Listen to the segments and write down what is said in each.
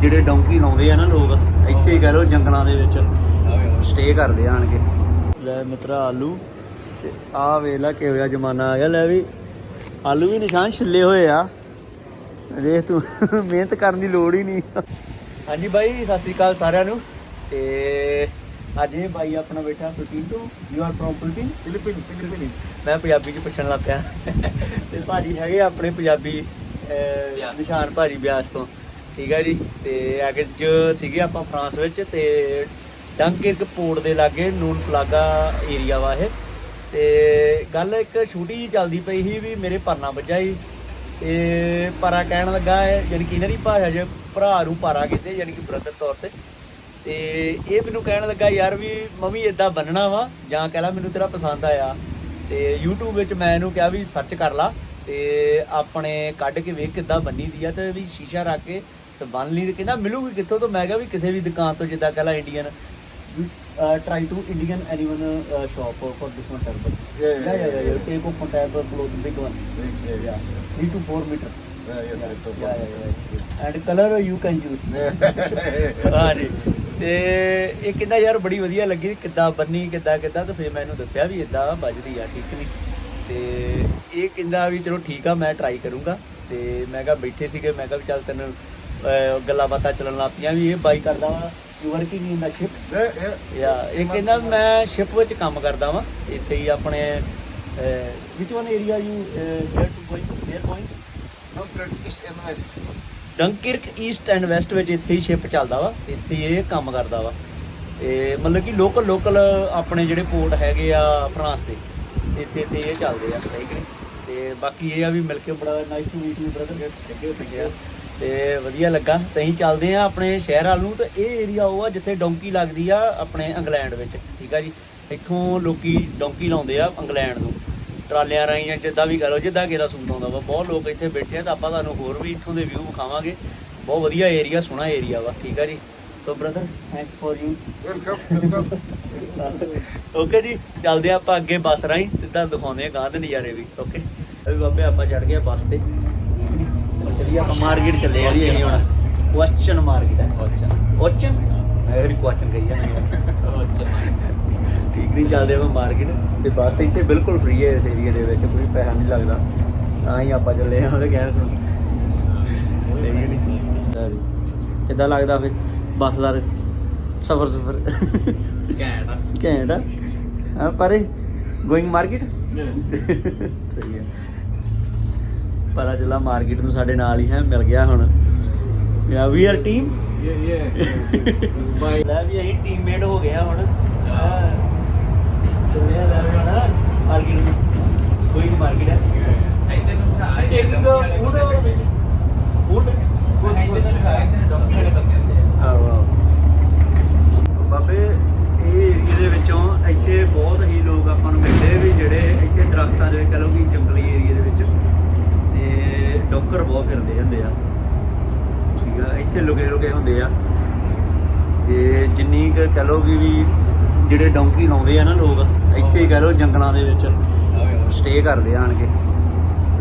ਜਿਹੜੇ ਡੌਂਕੀ ਲਾਉਂਦੇ ਆ ਨਾ ਲੋਕ ਇੱਥੇ ਹੀ ਕਹਿ ਲਓ ਜੰਗਲਾਂ ਦੇ ਵਿੱਚ। ਸਟੇ ਕਰਦੇ ਆਣ ਕੇ। ਲੈ ਮਿੱਤਰਾ ਆਲੂ ਤੇ ਆ ਵੇਲਾ ਕਿਹੋ ਜਿਹਾ ਜ਼ਮਾਨਾ ਆ ਗਿਆ। ਲੈ ਵੀ ਆਲੂ ਵੀ ਨਿਸ਼ਾਨ ਛਿੱਲੇ ਹੋਏ ਆ। ਦੇਖ ਤੂੰ ਮਿਹਨਤ ਕਰਨ ਦੀ ਲੋੜ ਹੀ ਨਹੀਂ। ਹਾਂਜੀ ਬਾਈ ਸਤਿ ਸ੍ਰੀ ਅਕਾਲ ਸਾਰਿਆਂ ਨੂੰ। ਤੇ ਅੱਜ ਇਹ ਬਾਈ ਆਪਣਾ ਬੈਠਾ ਫਿਲਪੀਨ ਤੋਂ। You are from Philippine Philippine Philippine ਮੈਂ ਪੰਜਾਬੀ ਚ ਪੁੱਛਣ ਲੱਗ ਪਿਆ। ਤੇ ਭਾਜੀ ਹੈਗੇ ਆਪਣੇ ਪੰਜਾਬੀ ਨਿਸ਼ਾਨ ਭਾਜੀ ਬਿਆਸ ਤੋਂ। ਠੀਕ ਹੈ ਜੀ, ਤੇ ਅੱਜ ਸੀਗੇ ਆਪਾਂ ਫਰਾਂਸ ਵਿੱਚ ਤੇ ਡੰਕਿਰਕ ਪੋਰਟ ਦੇ ਲਾਗੇ ਨੂਨ ਪਲਾਗਾ ਏਰੀਆ ਵਾ ਇਹ। ਤੇ ਗੱਲ ਇੱਕ ਛੋਟੀ ਜਿਹੀ ਚੱਲਦੀ ਪਈ ਸੀ ਵੀ ਮੇਰੇ ਪਰਨਾ ਵੱਜਾ ਸੀ। ਤੇ ਪਰਾ ਕਹਿਣ ਲੱਗਾ ਹੈ ਜਾਣੀ ਕਿ ਇਹਨਾਂ ਦੀ ਭਾਸ਼ਾ 'ਚ ਭਰਾ ਨੂੰ ਪਾਰਾ ਕਹਿੰਦੇ ਜਾਣੀ ਕਿ ਬ੍ਰਦਰ ਤੌਰ ਤੇ। ਤੇ ਇਹ ਮੈਨੂੰ ਕਹਿਣ ਲੱਗਾ, ਯਾਰ ਵੀ ਮੰਮੀ ਇਦਾਂ ਬੰਨਣਾ ਵਾ, ਜਾਂ ਕਹਿ ਲਾ ਮੈਨੂੰ ਤੇਰਾ ਪਸੰਦ ਆਇਆ। ਤੇ YouTube ਵਿੱਚ ਮੈਂ ਇਹਨੂੰ ਕਿਹਾ ਵੀ ਸਰਚ ਕਰ ਲਾ, ਤੇ ਆਪਣੇ ਕੱਢ ਕੇ ਵੇਖ ਕਿੱਦਾਂ ਬੰਨੀ ਦੀ ਆ ਤੇ ਵੀ ਸ਼ੀਸ਼ਾ ਰੱਖ ਕੇ ਤੇ ਬੰਨ ਲਈ ਤੇ ਕਹਿੰਦਾ ਮਿਲੂਗੀ ਕਿੱਥੋਂ ਤੋਂ ਮੈਂ ਕਿਹਾ ਵੀ ਕਿਸੇ ਵੀ ਦੁਕਾਨ ਤੋਂ ਜਿੱਦਾਂ ਕਹਿ ਲਾ Indian try to Indian anyone shop for this one trouble Yeah, yeah, yeah, yeah, yeah, yeah. Take off one tab, close the big one. Yeah, Yeah, three to four meter. yeah, yeah, Yeah, yeah, yeah, yeah, yeah. And color you can choose. yeah. ਹਾਂ ਜੀ ਤੇ ਇਹ ਕਹਿੰਦਾ ਯਾਰ ਬੜੀ ਵਧੀਆ ਲੱਗੀ ਕਿੱਦਾਂ ਬੰਨੀ ਕਿੱਦਾਂ ਕਿੱਦਾਂ ਤੇ ਫਿਰ ਮੈਂ ਇਹਨੂੰ ਦੱਸਿਆ ਵੀ ਇਦਾਂ ਵੱਜਦੀ ਆ ਠੀਕ ਨਹੀਂ ਤੇ ਇਹ ਕਹਿੰਦਾ ਵੀ ਚਲੋ ਠੀਕ ਆ ਮੈਂ ਟਰਾਈ ਕਰੂੰਗਾ ਤੇ ਮੈਂ ਕਿਹਾ ਬੈਠੇ ਸੀਗੇ ਮੈਂ ਕਿਹਾ ਵੀ ਚੱਲ ਤੈਨੂੰ ਗੱਲਾਂ ਬਾਤਾਂ ਚੱਲਣ ਲੱਗ ਪਈਆਂ ਵੀ ਇਹ ਬਾਈ ਕਰਦਾ ਵਾ you working in the ship. Yeah ਇਹ ਕਹਿੰਦਾ ਮੈਂ ਸ਼ਿਪ ਵਿੱਚ ਕੰਮ ਕਰਦਾ ਵਾਂ ਇੱਥੇ ਹੀ ਆਪਣੇ ਵਿਚ one area you where to going where going Kirk, East and West. Dunkirk east and west ਵਿੱਚ ਇੱਥੇ ਹੀ ਸ਼ਿਪ ਚੱਲਦਾ ਵਾ ਇੱਥੇ ਹੀ ਇਹ ਕੰਮ ਕਰਦਾ ਵਾ ਤੇ ਮਤਲਬ ਕਿ ਲੋਕਲ ਲੋਕਲ ਆਪਣੇ ਜਿਹੜੇ ਪੋਰਟ ਹੈਗੇ ਆ ਫਰਾਂਸ ਦੇ ਇੱਥੇ ਤੇ ਇਹ ਚੱਲਦੇ ਆ ਸਹੀ ਕਿ ਨਹੀਂ? ਤੇ ਬਾਕੀ ਇਹ ਆ ਵੀ ਮਿਲ ਕੇ ਬੜਾ nice to meet you brother ਤੇ ਵਧੀਆ ਲੱਗਾ। ਤੇ ਅਸੀਂ ਚੱਲਦੇ ਆ ਆਪਣੇ ਸ਼ਹਿਰ ਵੱਲ ਨੂੰ ਤੇ ਇਹ ਏਰੀਆ ਉਹ ਆ ਜਿੱਥੇ ਡੌਂਕੀ ਲੱਗਦੀ ਆ ਆਪਣੇ ਇੰਗਲੈਂਡ ਵਿੱਚ। ਠੀਕ ਆ ਜੀ? ਇੱਥੋਂ ਲੋਕੀ ਡੌਂਕੀ ਲਾਉਂਦੇ ਆ ਇੰਗਲੈਂਡ ਨੂੰ। ਟਰਾਲਿਆਂ ਰਾਹੀਂ ਜਾਂ ਜਿੱਦਾਂ ਵੀ ਕਰੋ ਜਿੱਦਾਂ ਕਿਹੜਾ ਸੂਟ ਆਉਂਦਾ ਵਾ। ਬਹੁਤ ਲੋਕ ਇੱਥੇ ਬੈਠੇ ਆ ਤਾਂ ਆਪਾਂ ਤੁਹਾਨੂੰ ਹੋਰ ਵੀ ਇੱਥੋਂ ਦੇ ਵਿਊ ਵਿਖਾਵਾਂਗੇ। ਬਹੁਤ ਵਧੀਆ ਏਰੀਆ ਸੋਹਣਾ ਏਰੀਆ ਵਾ। ਠੀਕ ਆ ਜੀ? So brother thanks for you Welcome, welcome. Okay ਜੀ ਚੱਲਦੇ ਆ ਆਪਾਂ ਅੱਗੇ ਬੱਸ ਰਾਹੀਂ। ਤੇ ਤੁਹਾਨੂੰ ਦਿਖਾਉਂਦੇ ਆ ਗਾਂ ਦੇ ਨਜ਼ਾਰੇ ਵੀ। ਓਕੇ ਅਭੀ ਬਾਬੇ ਆਪਾਂ ਚੜ ਗਏ ਬੱਸ ਤੇ। ਚਲੀਏ ਆਪਾਂ ਮਾਰਕੀਟ ਚੱਲੇ ਆ ਜੀ ਅਸੀਂ ਹੁਣ। ਕੁਐਸਚਨ ਮਾਰਕੀਟ ਹੈ ਅੱਛਾ ਕੁਐਸਚਨ ਮੈਂ ਵੀ ਕੁਐਸਚਨ ਕਹੀ ਜਾਂਦੇ ਠੀਕ ਨਹੀਂ ਚੱਲਦੇ ਆਪਾਂ ਮਾਰਕੀਟ ਤੇ ਬੱਸ ਇੱਥੇ ਬਿਲਕੁਲ ਫ੍ਰੀ ਹੈ ਇਸ ਏਰੀਆ ਦੇ ਵਿੱਚ ਕੋਈ ਪੈਸਾ ਨਹੀਂ ਲੱਗਦਾ। ਤਾਂ ਹੀ ਆਪਾਂ ਚੱਲੇ ਆ ਉਹਦੇ ਕਹਿਣ ਤੋਂ ਠੀਕ ਨਹੀਂ। ਕਿੱਦਾਂ ਲੱਗਦਾ ਫਿਰ ਬੱਸ ਦਾ ਸਫਰ ਸਫਰ। ਘੈਂਟ ਆ। ਪਰੇ ਗੋਇੰਗ ਮਾਰਕੀਟ ਸਹੀ ਹੈ। ਪਤਾ ਚੱਲਾ ਮਾਰਕੀਟ ਨੂੰ ਸਾਡੇ ਨਾਲ ਹੀ ਹੈ ਮਿਲ ਗਿਆ ਹੁਣ। Yeah we are team Yeah, yeah. Bye. ਲੈ ਵੀ ਅਸੀਂ ਟੀਮਮੇਟ ਹੋ ਗਏ ਆ ਹੁਣ। ਹਾਂ। ਚੱਲੇ ਆ ਲੈ ਵੀ ਹੁਣ ਮਾਰਕੀਟ ਨੂੰ। ਗੋਇੰਗ ਮਾਰਕੀਟ ਹੈ। ਟੇਕਿੰਗ ਫੂਡ ਵਿੱਚ। ਫੂਡ ਆਹੋ ਆਹੋ। ਬਾਬੇ ਇਹ ਏਰੀਏ ਦੇ ਵਿੱਚੋਂ ਇੱਥੇ ਬਹੁਤ ਹੀ ਲੋਕ ਆਪਾਂ ਨੂੰ ਮਿਲਦੇ ਵੀ ਜਿਹੜੇ ਇੱਥੇ ਦਰਖਤਾਂ ਦੇ ਵਿੱਚ ਕਹ ਲਓ ਕਿ ਜੰਗਲੀ ਏਰੀਏ ਦੇ ਵਿੱਚ ਤੇ ਡੋਕਰ ਬਹੁਤ ਫਿਰਦੇ ਹੁੰਦੇ ਆ ਠੀਕ ਆ ਇੱਥੇ ਲੁਕੇ ਲੁਕੇ ਹੁੰਦੇ ਆ ਤੇ ਕੁ ਕਹ ਲਓ ਕਿ ਵੀ ਜਿਹੜੇ ਡੌਂਕੀ ਲਾਉਂਦੇ ਆ ਨਾ ਲੋਕ, ਇੱਥੇ ਹੀ ਕਹ ਲਓ ਜੰਗਲਾਂ ਦੇ ਵਿੱਚ ਸਟੇ ਕਰਦੇ ਆਣ ਕੇ।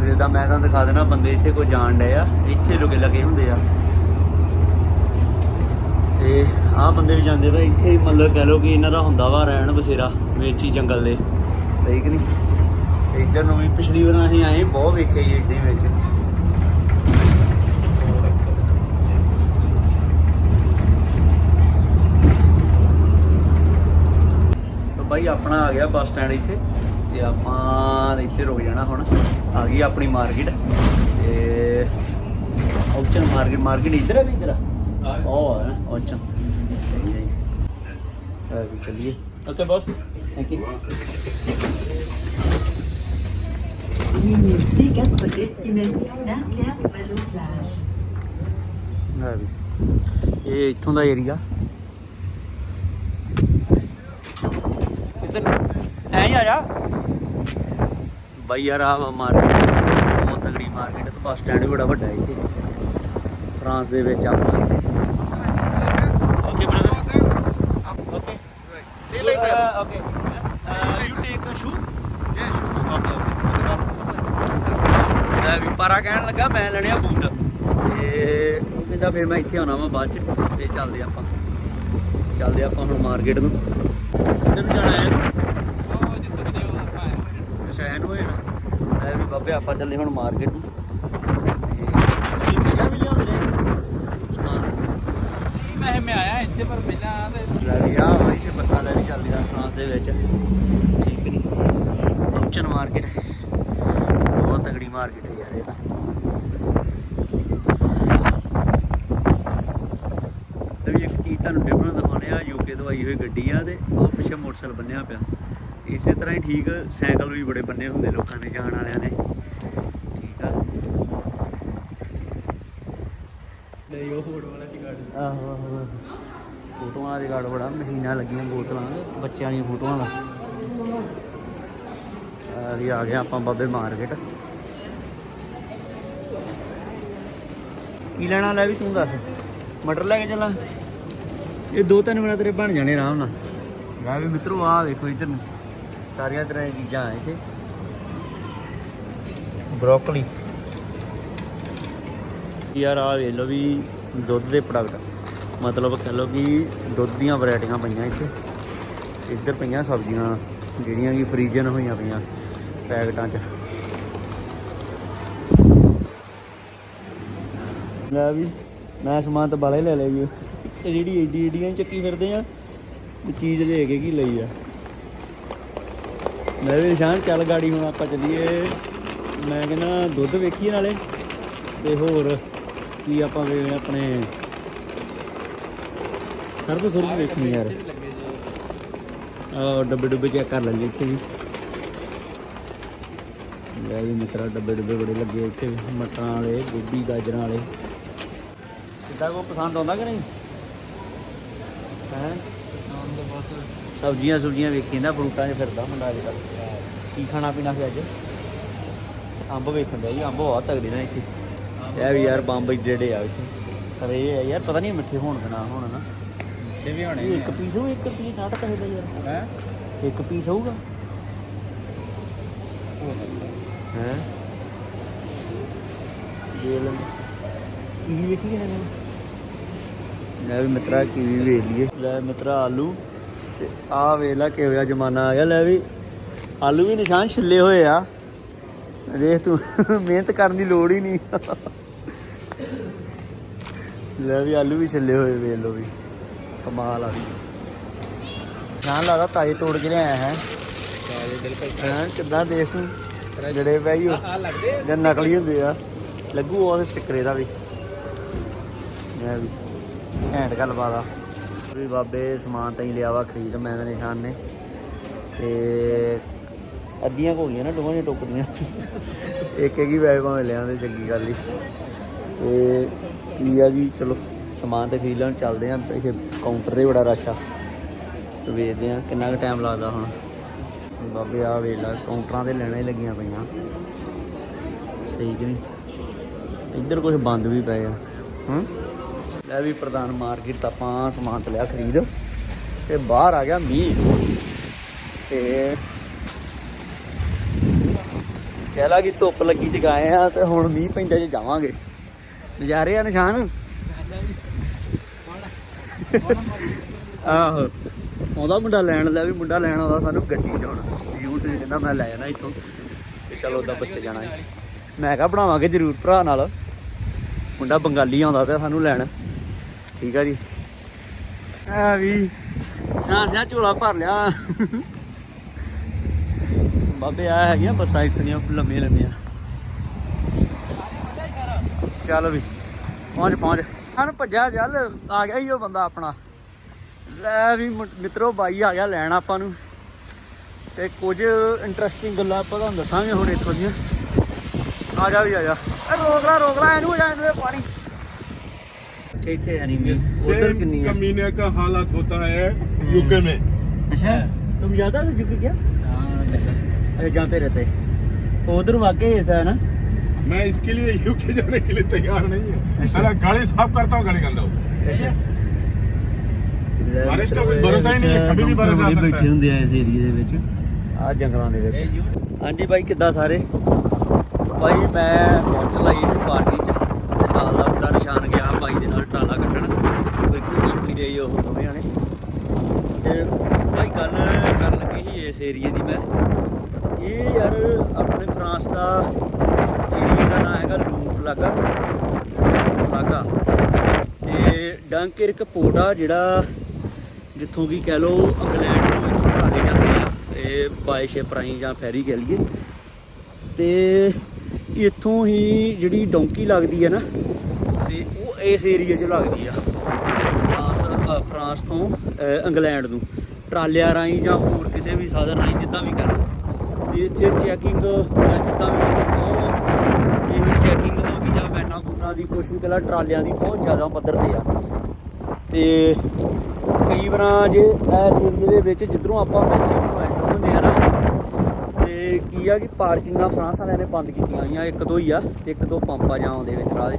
ਜਿੱਦਾਂ ਮੈਂ ਤੁਹਾਨੂੰ ਦਿਖਾ ਦੇਣਾ ਬੰਦੇ ਇੱਥੇ ਕੋਈ ਜਾਣ ਡਏ ਆ, ਇੱਥੇ ਲੁਕੇ ਲਗੇ ਹੁੰਦੇ ਆ। ਤੇ ਆਹ ਬੰਦੇ ਵੀ ਜਾਂਦੇ ਵਾ, ਇੱਥੇ ਹੀ ਮਤਲਬ ਕਹਿ ਲਓ ਕਿ ਇਹਨਾਂ ਦਾ ਹੁੰਦਾ ਵਾ ਰਹਿਣ ਬਸੇਰਾ, ਵਿੱਚ ਹੀ ਜੰਗਲ ਦੇ। ਸਹੀ ਕਿ ਨਹੀਂ? ਇੱਧਰ ਨੂੰ ਵੀ ਪਿਛਲੀ ਵਾਰ ਅਸੀਂ ਆਏ, ਬਹੁਤ ਵੇਖੇ ਹੀ ਇੱਦਾਂ ਵਿੱਚ। ਬਾਈ ਆਪਣਾ ਆ ਗਿਆ ਬੱਸ ਸਟੈਂਡ ਇੱਥੇ ਤੇ ਆਪਾਂ ਇੱਥੇ ਰੁਕ ਜਾਣਾ ਹੁਣ। ਆ ਗਈ ਆਪਣੀ ਮਾਰਕੀਟ। ਤੇ ਔਚਨ ਮਾਰਕੀਟ ਮਾਰਕੀਟ ਇੱਧਰ ਹੈ ਵੀ ਇੱਧਰ ਆ ਉਹ ਹੈ ਔਚਨ ਸਹੀ ਹੈ ਜੀ। ਆ ਵੀ ਚਲਿਏ। Okay boss thank you quatre destinations Vallon Plage. ਇਹ ਇੱਥੋਂ ਦਾ ਏਰੀਆ ਇੱਧਰ ਐਂ ਹੀ ਆ ਜਾ। ਬਾਈ ਯਾਰ ਆ ਮਾਰਕੀਟ ਬਹੁਤ ਤਗੜੀ ਮਾਰਕੀਟ ਤੇ ਬੱਸ ਸਟੈਂਡ ਵੀ ਬੜਾ ਵੱਡਾ ਹੈ ਇੱਥੇ। ਫਰਾਂਸ ਦੇ ਵਿੱਚ ਆਪਣਾ okay brother okay later. Okay you take shoe. Okay ਵੀ ਪਾਰਾ ਕਹਿਣ ਲੱਗਾ ਮੈਂ ਲੈਣੇ ਆ ਬੂਟ। ਤੇ ਉਹ ਦਿੰਦਾ ਫਿਰ ਮੈਂ ਇੱਥੇ ਆਉਣਾ ਵਾ ਬਾਅਦ ਚ। ਤੇ ਚੱਲਦੇ ਆਪਾਂ। ਚੱਲਦੇ ਆਪਾਂ ਹੁਣ ਮਾਰਕੀਟ ਨੂੰ। ਕਿੱਧਰ ਨੂੰ ਜਾਣਾ ਹੈ? ਸ਼ਹਿਰ ਨੂੰ ਹੋਇਆ ਵੀ ਬਾਬੇ, ਆਪਾਂ ਚੱਲੇ ਹੁਣ ਮਾਰਕੀਟ ਨੂੰ। ਮੈਂ ਆਇਆ ਇੱਥੇ ਪਰ ਪਹਿਲਾਂ ਤੇ ਲੈ ਹੋਈ ਤੇ ਬੱਸਾਂ ਲੈ ਵੀ ਚੱਲਦੀਆਂ ਫਰਾਂਸ ਦੇ ਵਿੱਚ। ਠੀਕ ਨਹੀਂ। ਪਹੁੰਚਣ ਮਾਰਕੀਟ। ਬਹੁਤ ਤਗੜੀ ਮਾਰਕੀਟ ਹੈ ਯਾਰ ਇਹ ਤਾਂ ਵੀ ਇੱਕ ਚੀਜ਼ ਤੁਹਾਨੂੰ ਡਿਫਰੈਂਸ ਦਿਖਾਉਣੇ ਆ ਯੂਕੇ ਤੋਂ ਆਈ ਹੋਈ ਗੱਡੀ ਆ ਤੇ ਉਹ ਪਿੱਛੇ ਮੋਟਰਸਾਈਕਲ ਬੰਨਿਆ ਪਿਆ। ਇਸੇ ਤਰ੍ਹਾਂ ਹੀ ਠੀਕ ਸਾਈਕਲ ਵੀ ਬੜੇ ਬੰਨੇ ਹੁੰਦੇ ਲੋਕਾਂ ਦੇ ਜਾਣ ਵਾਲਿਆਂ ਦੇ। ਠੀਕ ਆ। ਨਹੀਂ ਉਹ ਫੋਟੋ ਵਾਲਾ ਟਿਕਾੜ ਆਹੋ ਆਹੋ ਫੋਟੋਆਂ ਦੇ ਗਾੜ ਬੜਾ ਮਸ਼ੀਨਾਂ ਲੱਗੀਆਂ ਬੋਤਲਾਂ ਬੱਚਿਆਂ ਦੀਆਂ ਫੋਟੋਆਂ ਦਾ ਆ ਵੀ ਆ ਗਿਆ ਆਪਾਂ ਬਾਬੇ ਮਾਰਕੀਟ। ਕੀ ਲੈਣਾ ਲੈ ਵੀ ਤੂੰ ਦੱਸ। ਮਟਰ ਲੈ ਕੇ ਚੱਲਾਂ। ਇਹ ਦੋ ਤਿੰਨ ਮਿੰਟ ਤੇਰੇ ਬਣ ਜਾਣੇ ਆਰਾਮ ਨਾਲ। ਲੈ ਵੀ ਮਿੱਤਰੋ ਆ ਦੇਖੋ ਇੱਧਰ ਨੂੰ। ਸਾਰੀਆਂ ਤਰ੍ਹਾਂ ਦੀਆਂ ਚੀਜ਼ਾਂ ਆਏ ਸੀ ਬ੍ਰੋਕਲੀ। ਯਾਰ ਆ ਵੇਖ ਲਓ ਵੀ ਦੁੱਧ ਦੇ ਪ੍ਰੋਡਕਟ ਮਤਲਬ ਕਹ ਲਓ ਕਿ ਦੁੱਧ ਦੀਆਂ ਵੈਰਾਈਟੀਆਂ ਪਈਆਂ ਇੱਥੇ। ਇੱਧਰ ਪਈਆਂ ਸਬਜ਼ੀਆਂ, ਜਿਹੜੀਆਂ ਕਿ ਫਰੀਜ਼ਨ ਹੋਈਆਂ ਪਈਆਂ ਪੈਕਟਾਂ 'ਚ। ਲੈ ਵੀ, ਮੈਂ ਸਮਾਨ ਤਾਂ ਬਾਲੇ ਲੈ ਲਿਆ ਜੀ। ਜਿਹੜੀ ਏਡੀ ਏਡੀਆਂ ਚੱਕੀ ਫਿਰਦੇ ਆ ਤੇ ਚੀਜ਼ ਲੈ ਕੇ ਕੀ ਲਈ ਆ? ਮੈਂ ਵੀ ਨਿਸ਼ਾਨ ਚੱਲ ਗਾੜੀ ਹੁਣ ਆਪਾਂ ਚੱਲੀਏ। ਮੈਂ ਕਹਿੰਦਾ ਦੁੱਧ ਵੇਖੀਏ ਨਾਲੇ ਤੇ ਹੋਰ ਕੀ ਆਪਾਂ ਵੇ ਆਪਣੇ ਸਰਬ ਸੁਰਬ ਵੇਖਣੀ ਯਾਰ। ਆ ਡੱਬੇ ਡੁੱਬੇ ਚੈੱਕ ਕਰ ਲੈਂਦੇ ਇੱਥੇ ਵੀ। ਲੈ ਜੀ ਮਿੱਤਰਾ ਡੱਬੇ ਡੁੱਬੇ ਬੜੇ ਲੱਗੇ ਇੱਥੇ ਮਟਰਾਂ ਵਾਲੇ ਗੋਭੀ ਗਾਜਰਾਂ ਵਾਲੇ। ਕਿੱਦਾਂ ਕੋ ਪਸੰਦ ਆਉਂਦਾ ਕਿ ਨਹੀਂ? ਹੈ? ਸ਼ਾਮ ਦੇ ਬਸ। ਸਬਜ਼ੀਆਂ ਸੁਬਜ਼ੀਆਂ ਵੇਖੀ ਨਾ ਫਰੂਟਾਂ 'ਚ ਫਿਰਦਾ ਮੁੰਡਾ ਅੱਜ ਕੱਲ੍ਹ ਕੀ ਖਾਣਾ ਪੀਣਾ ਸੀ ਅੱਜ? ਅੰਬ ਵੇਖਣ ਦਾ ਜੀ ਅੰਬ ਬਹੁਤ ਤਗੜੇ ਨੇ ਇੱਥੇ। ਇਹ ਵੀ ਯਾਰ ਬੰਬ ਜਿਹੜੇ ਆ ਇੱਥੇ। ਪਰ ਇਹ ਹੈ ਯਾਰ ਪਤਾ ਨਹੀਂ ਮਿੱਠੇ ਹੋਣ ਕਿ ਨਾ ਹੋਣ ਨਾ। ਇਹ ਵੀ ਹੋਣੇ ਇੱਕ ਪੀਸ ਹੋਊ ਇੱਕ ਪੀਸ ਨਾਟਕ ਹੈ ਯਾਰ। ਹੈ? ਇੱਕ ਪੀਸ ਹੋਊਗਾ। ਹੈ? ਦੇ ਲੈ। ਕੀ ਵੇਖੀ ਹੈ ਨਾ ਲੈ ਵੀ ਮਿੱਤਰਾ ਕੀਵੀ ਵੇਚ ਲਈਏ। ਲੈ ਮਿੱਤਰਾ ਆਲੂ ਤੇ ਆ ਵੇਖ ਲੈ ਕਿਹੋ ਜ਼ਮਾਨਾ ਆ ਗਿਆ। ਲੈ ਵੀ ਆਲੂ ਵੀ ਨਿਸ਼ਾਨ ਛਿੱਲੇ ਹੋਏ ਆ। ਦੇਖ ਤੂੰ, ਮਿਹਨਤ ਕਰਨ ਦੀ ਲੋੜ ਹੀ ਨਹੀਂ। ਲੈ ਵੀ ਆਲੂ ਵੀ ਛਿੱਲੇ ਹੋਏ ਵੇਖ ਲੋ ਵੀ। ਕਮਾਲ ਆ ਵੀ। ਨਿਸ਼ਾਨ ਲੱਗਦਾ ਤਾਜ਼ੇ ਤੋੜ ਕੇ ਲਿਆਇਆ ਹੈ। ਚਾਹੇ ਬਿਲਕੁਲ ਹਾਂ, ਕਿੱਦਾਂ ਦੇਖ ਤੂੰ? ਜੜੇ ਪੈ ਗਈ ਆ ਲੱਗਦੇ ਜਾਂ ਨਕਲੀ ਹੁੰਦੇ ਆ। ਲੱਗੂ ਉਹਦੇ ਸਟicker ਦਾ ਵੀ। ਮੈਂ ਵੀ। ਘੈਂਟ ਗੱਲ ਬਾਦਾ ਵੀ ਬਾਬੇ ਸਮਾਨ ਤਾਂ ਹੀ ਲਿਆ ਵਾ, ਖਰੀਦ ਮੈਂ ਤੇ ਨਿਸ਼ਾਨ ਨੇ। ਤੇ ਅੱਧੀਆਂ ਕੁ ਹੋ ਗਈਆਂ ਨਾ, ਦੋਵਾਂ ਦੀਆਂ ਟੋਕਰੀਆਂ। ਇੱਕ ਇੱਕ ਹੀ ਬੈਗ ਭਾਵੇਂ ਲਿਆਂਦੇ ਚੰਗੀ ਗੱਲ ਹੀ ਤੇ ਕੀ ਆ ਜੀ, ਚਲੋ, ਸਮਾਨ ਤੇ ਖਰੀਦ ਲੈਣ ਚੱਲਦੇ ਆ, ਇੱਥੇ ਕਾਊਂਟਰ ਤੇ ਬੜਾ ਰਸ਼ ਆ। ਤੇ ਵੇਖਦੇ ਆ ਕਿੰਨਾ ਕੁ ਟਾਈਮ ਲੱਗਦਾ ਹੁਣ। ਬਾਬੇ ਆ ਵੇਖ ਲੈ ਕਾਊਂਟਰਾਂ ਤੇ ਲੈਣਾ ਹੀ ਲੱਗੀਆਂ ਪਈਆਂ। ਸਹੀ ਕਿ ਨਹੀਂ? ਇੱਧਰ ਕੁਝ ਬੰਦ ਵੀ ਪਏ ਆ। ਹਾਂ? ਲੈ ਵੀ ਪ੍ਰਧਾਨ ਮਾਰਕੀਟ ਤੋਂ ਆਪਾਂ ਸਮਾਨ ਤੇ ਲਿਆ ਖਰੀਦ। ਤੇ ਬਾਹਰ ਆ ਗਿਆ ਮੀਂਹ। ਤੇ ਕਹਿ ਲਾ ਕਿ ਧੁੱਪ ਲੱਗੀ ਜਗਾਏ ਆ ਤੇ ਹੁਣ ਮੀਂਹ ਪੈਂਦਾ ਜੇ ਜਾਵਾਂਗੇ। ਨਜ਼ਾਰੇ ਆ ਨਿਸ਼ਾਨ? ਆਹੋ। ਆਉਂਦਾ ਮੁੰਡਾ ਲੈਣ ਲੈ ਵੀ ਮੁੰਡਾ ਲੈਣ ਆਉਂਦਾ ਸਾਨੂੰ ਗੱਡੀ 'ਚ ਹੁਣ। ਯੂਟ ਕਹਿੰਦਾ ਮੈਂ ਲੈ ਜਾਣਾ ਇੱਥੋਂ। ਤੇ ਚਲੋ ਉਹਦਾ ਬੱਸੇ ਜਾਣਾ ਮੈਂ ਕਿਹਾ ਬਣਾਵਾਂਗੇ ਜ਼ਰੂਰ ਭਰਾ ਨਾਲ। ਮੁੰਡਾ ਬੰਗਾਲੀ ਆਉਂਦਾ ਪਿਆ ਸਾਨੂੰ ਲੈਣ। ਠੀਕ ਆ ਜੀ। ਆ ਵੀ ਸਾਂਸਿਆ ਝੋਲਾ ਭਰ ਲਿਆ। ਬਾਬੇ ਆ ਹੈਗੀਆਂ ਬੱਸਾਂ ਇਤਨੀਆਂ ਲੰਮੀਆਂ ਲੰਮੀਆਂ। ਚੱਲ ਵੀ, ਪਹੁੰਚ ਪਹੁੰਚ। ਸਾਨੂੰ ਭੱਜਿਆ, ਚੱਲ, ਆ ਗਿਆ ਹੀ ਉਹ ਬੰਦਾ ਆਪਣਾ। ਲੈ ਵੀ ਮਿੱਤਰੋ, ਬਾਈ ਆ ਗਿਆ ਲੈਣ ਆਪਾਂ ਨੂੰ। ਤੇ ਕੁਝ ਇੰਟਰਸਟਿੰਗ ਗੱਲਾਂ ਆਪਾਂ ਤੁਹਾਨੂੰ ਦੱਸਾਂਗੇ ਹੁਣ ਇੱਥੋਂ ਦੀਆਂ। ਆ ਜਾ ਵੀ, ਆ ਜਾ। ਰੋਕ ਲਾ ਰੋਕ ਲਾ, ਇਹਨੂੰ ਜਾ, ਇਹਨੂੰ ਪਾਣੀ। ਇੱਥੇ ਹੈ ਨਹੀਂ ਮੀਂਹ ਉਧਰ सेम ਕਿੰਨੀ ਹੈ कमीने का हालत होता है यूके में अच्छा तुम ज्यादा से झुके क्या अरे जाते रहते उधर वाकई ऐसा है ना मैं इसके लिए यूके जाने के लिए तैयार नहीं है अच्छा। अरे गाड़ी साफ करता हूँ गाड़ी गंदा होता अच्छा ਬਾਰਿਸ਼ ਦਾ ਕੋਈ ਭਰੋਸਾ ਹੀ ਨਹੀਂ ਹੈ, ਕਦੀ ਵੀ ਬਾਰਿਸ਼ ਆ ਸਕਦਾ ਹੈ। ਬੈਠੇ ਹੁੰਦੇ ਆ ਇਸ ਏਰੀਏ ਦੇ ਵਿੱਚ ਆ ਜੰਗਲਾਂ ਦੇ ਵਿੱਚ ਹਾਂਜੀ ਬਾਈ ਕਿੱਦਾਂ ਸਾਰੇ ਬਾਈ ਮੈਂ ਪਹੁੰਚ ਲਈ ਇੱਥੇ ਪਾਰਕਿੰਗ ਚ ਤੇ ਨਾਲ ਦਾ ਮੁੰਡਾ ਨਿਸ਼ਾਨ ਗਿਆ ਬਾਈ ਦੇ ਨਾਲ ਉਹ ਦੋਵੇਂ ਜਾਣੇ। ਤੇ ਭਾਈ ਗੱਲ ਕਰਨ ਲੱਗੇ ਸੀ ਇਸ ਏਰੀਏ ਦੀ ਮੈਂ। ਇਹ ਯਾਰ ਆਪਣੇ ਫਰਾਂਸ ਦਾ ਏਰੀਆ ਦਾ ਨਾਮ ਹੈਗਾ ਲੂਪ ਲਾਗਾ ਲਾਗਾ ਤੇ ਡੰਕਿਰਕ ਪੋਰਟ ਆ ਜਿਹੜਾ ਜਿੱਥੋਂ ਕੀ ਕਹਿ ਲਓ ਇੰਗਲੈਂਡ ਤੋਂ ਇੱਥੋਂ ਟਰਾਲੇ ਜਾਂਦੇ ਆ, ਇਹ ਬਾਈ ਸ਼ਿਪ ਰਾਹੀਂ ਜਾਂ ਫੈਰੀ ਕਹਿ ਲਈਏ। ਤੇ ਇੱਥੋਂ ਹੀ ਜਿਹੜੀ ਡੋਂਕੀ ਲੱਗਦੀ ਹੈ ਨਾ, ਤੇ ਉਹ ਇਸ ਏਰੀਆ 'ਚ ਲੱਗਦੀ ਆ। ਫਰਾਂਸ ਤੋਂ ਇੰਗਲੈਂਡ ਨੂੰ। ਟਰਾਲਿਆਂ ਰਾਹੀਂ ਜਾਂ ਹੋਰ ਕਿਸੇ ਵੀ ਸਾਧਨ ਰਾਹੀਂ ਜਿੱਦਾਂ ਵੀ ਕਰ ਲਓ। ਤੇ ਇੱਥੇ ਚੈਕਿੰਗ ਜਾਂ ਜਿੱਦਾਂ ਵੀ ਕਰ ਇਹ ਚੈਕਿੰਗ ਹੋ ਜਾਂ ਵੈਨਾਂ ਬੁੱਨਾਂ ਦੀ ਕੁਛ ਵੀ ਕਲਾ ਟਰਾਲਿਆਂ ਦੀ ਬਹੁਤ ਜ਼ਿਆਦਾ ਪੱਧਰ ਤੇ ਆ। ਤੇ ਕਈ ਵਾਰ ਜੇ ਇਸ ਏਰੀਏ ਦੇ ਵਿੱਚ ਜਿੱਧਰੋਂ ਆਪਾਂ ਬੈਂਚੀ ਨੂੰ ਐਂਟਰ ਹੁੰਦੇ ਆ ਨਾ, ਤੇ ਕੀ ਆ ਕਿ ਪਾਰਕਿੰਗਾਂ ਫਰਾਂਸ ਵਾਲਿਆਂ ਨੇ ਬੰਦ ਕੀਤੀਆਂ ਹੋਈਆਂ, ਇੱਕ ਦੋ ਹੀ ਆ, ਇੱਕ ਦੋ ਪੰਪਾਂ ਜਾਂ ਆਉਂਦੇ ਵਿੱਚ ਰਾਹ ਦੇ।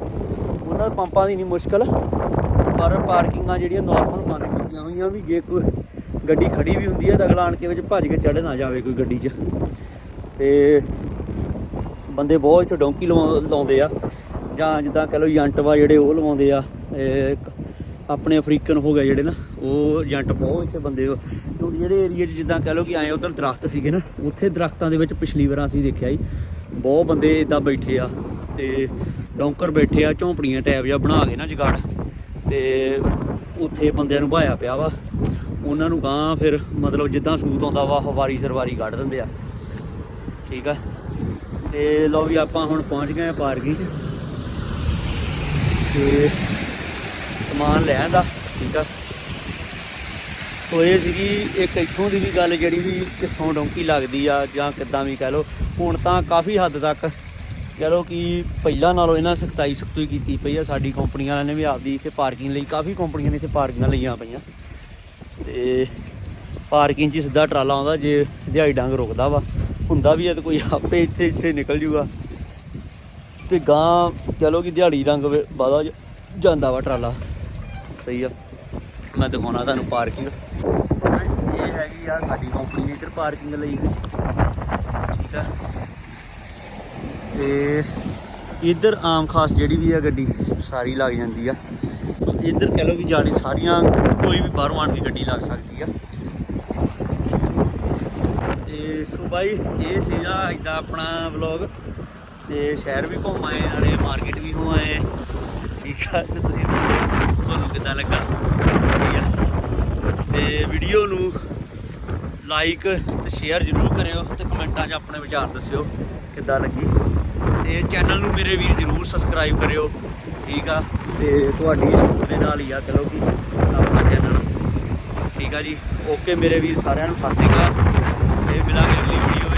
ਉਹਨਾਂ ਪੰਪਾਂ ਦੀ ਨਹੀਂ ਮੁਸ਼ਕਲ। ਪਰ ਪਾਰਕਿੰਗਾਂ ਜਿਹੜੀਆਂ ਨਾਰਮਲ ਬੰਦ ਕੀਤੀਆਂ ਹੋਈਆਂ ਵੀ ਜੇ ਕੋਈ ਗੱਡੀ ਖੜੀ ਵੀ ਹੁੰਦੀ ਹੈ ਤਾਂ ਅਗਲਾ ਆਣ ਕੇ ਵਿੱਚ ਭੱਜ ਕੇ ਚੜ੍ਹ ਨਾ ਜਾਵੇ ਕੋਈ ਗੱਡੀ 'ਚ। ਤੇ ਬੰਦੇ ਬਹੁਤ ਇੱਥੇ ਡੋਂਕੀ ਲਵਾ, ਲਾਉਂਦੇ ਆ। ਜਾਂ ਜਿੱਦਾਂ ਕਹ ਲਓ ਏਜੰਟ ਵਾ ਜਿਹੜੇ ਉਹ ਲਵਾਉਂਦੇ ਆ ਆਪਣੇ ਅਫਰੀਕਨ ਹੋ ਗਏ ਜਿਹੜੇ ਨਾ, ਉਹ ਏਜੰਟ ਬਹੁਤ ਇੱਥੇ ਬੰਦੇ ਉਹ ਜਿਹੜੇ ਏਰੀਆ 'ਚ ਜਿੱਦਾਂ ਕਹ ਲਓ ਕਿ ਆਏ ਉਧਰ ਦਰਖਤ ਸੀਗੇ ਨਾ, ਉੱਥੇ ਦਰਖਤਾਂ ਦੇ ਵਿੱਚ ਪਿਛਲੀ ਵਾਰ ਅਸੀਂ ਦੇਖਿਆ ਜੀ, ਬਹੁਤ ਬੰਦੇ ਇਦਾਂ ਬੈਠੇ ਆ ਤੇ ਡੌਂਕਰ ਬੈਠੇ ਆ, ਝੌਂਪੜੀਆਂ ਟੈਪ ਜਾਂ ਬਣਾ ਕੇ ਨਾ ਜਗਾੜ। ਤੇ ਉੱਥੇ ਬੰਦਿਆਂ ਨੂੰ ਭਾਇਆ ਪਿਆ ਵਾ। ਉਹਨਾਂ ਨੂੰ ਗਾਂ ਫਿਰ ਮਤਲਬ ਜਿੱਦਾਂ ਸੂਤ ਆਉਂਦਾ ਵਾ ਹਵਾਰੀ ਸਰਵਾਰੀ ਕੱਢ ਦਿੰਦੇ ਆ। ਠੀਕ ਆ? ਤੇ ਲਓ ਵੀ ਆਪਾਂ ਹੁਣ ਪਹੁੰਚ ਗਏ ਆ ਪਾਰਕਿੰਗ 'ਚ। ਤੇ ਸਮਾਨ ਲੈ ਆਂਦਾ ਠੀਕ ਆ? ਸੋ ਇਹ ਸੀਗੀ ਇੱਕ ਇੱਥੋਂ ਦੀ ਵੀ ਗੱਲ ਜਿਹੜੀ ਵੀ ਕਿੱਥੋਂ ਡੌਂਕੀ ਲੱਗਦੀ ਆ ਜਾਂ ਕਿੱਦਾਂ ਵੀ ਕਹਿ ਲਓ। ਹੁਣ ਤਾਂ ਕਾਫੀ ਹੱਦ ਤੱਕ ਕਹਿ ਲਓ ਕਿ ਪਹਿਲਾਂ ਨਾਲੋਂ ਇਹਨਾਂ ਸਖਤਾਈ ਸਖਤੂਈ ਕੀਤੀ ਪਈ ਆ। ਸਾਡੀ ਕੰਪਨੀਆਂ ਵਾਲਿਆਂ ਨੇ ਵੀ ਆਪਦੀ ਇੱਥੇ ਪਾਰਕਿੰਗ ਲਈ, ਕਾਫੀ ਕੰਪਨੀਆਂ ਨੇ ਇੱਥੇ ਪਾਰਕਿੰਗਾਂ ਲਈਆਂ ਪਈਆਂ। ਤੇ ਪਾਰਕਿੰਗ 'ਚ ਸਿੱਧਾ ਟਰਾਲਾ ਆਉਂਦਾ, ਜੇ ਦਿਹਾੜੀ ਡੰਗ ਰੁਕਦਾ ਵਾ, ਹੁੰਦਾ ਵੀ ਹੈ ਤਾਂ ਕੋਈ ਆਪੇ ਇੱਥੇ ਇੱਥੇ ਨਿਕਲ ਜੂਗਾ। ਤੇ ਗਾਂ ਕਹ ਲਓ ਕਿ ਦਿਹਾੜੀ ਰੰਗ ਵਾਦਾ ਜਾਂਦਾ ਵਾ ਟਰਾਲਾ। ਸਹੀ ਆ। ਮੈਂ ਦਿਖਾਉਣਾ ਤੁਹਾਨੂੰ ਪਾਰਕਿੰਗ। ਇਹ ਹੈਗੀ ਆ ਸਾਡੀ ਕੰਪਨੀ ਦੀ ਇੱਧਰ ਪਾਰਕਿੰਗ ਲਈ। ਠੀਕ ਆ। ਤੇ ਇੱਧਰ ਆਮ ਖਾਸ ਜਿਹੜੀ ਵੀ ਆ ਗੱਡੀ, ਸਾਰੀ ਲੱਗ ਜਾਂਦੀ ਆ। ਸੋ ਇੱਧਰ ਕਹ ਲਓ ਕਿ ਜਾਣੀ ਸਾਰੀਆਂ, ਕੋਈ ਵੀ ਬਾਹਰੋਂ ਆਣ ਕੇ ਗੱਡੀ ਲੱਗ ਸਕਦੀ ਆ। ਤੇ ਸੋ ਬਾਈ, ਇਹ ਸੀਗਾ ਇਦਾਂ ਆਪਣਾ ਵਲੌਗ ਤੇ ਸ਼ਹਿਰ ਵੀ ਘੁੰਮ ਆਏ, ਨਾਲੇ ਮਾਰਕੀਟ ਵੀ ਹੋ ਆਏ। ਠੀਕ ਆ, ਤੇ ਤੁਸੀਂ ਦੱਸੋ, ਤੁਹਾਨੂੰ ਕਿੱਦਾਂ ਲੱਗਾ? ਠੀਕ ਆ। ਤੇ ਵੀਡੀਓ ਨੂੰ ਲਾਈਕ ਤੇ ਸ਼ੇਅਰ ਜ਼ਰੂਰ ਕਰਿਓ ਤੇ ਕਮੈਂਟਾਂ 'ਚ ਆਪਣੇ ਵਿਚਾਰ ਦੱਸਿਓ, ਕਿੱਦਾਂ ਲੱਗੀ? ਤੇ ਚੈਨਲ ਨੂੰ ਮੇਰੇ ਵੀਰ ਜਰੂਰ ਸਬਸਕ੍ਰਾਈਬ ਕਰਿਓ, ਠੀਕ ਆ? ਤੇ ਤੁਹਾਡੀ ਸਪੋਰਟ ਦੇ ਨਾਲ ਹੀ ਆ, ਚਲੋ ਕਿ ਆਪਣਾ ਚੈਨਲ ਠੀਕ ਆ ਜੀ? ਓਕੇ ਮੇਰੇ ਵੀਰ ਸਾਰਿਆਂ ਨੂੰ ਸਤਿ ਸ਼੍ਰੀ ਅਕਾਲ। ਤੇ ਮਿਲਾਂਗੇ ਅਗਲੀ ਵੀਡੀਓ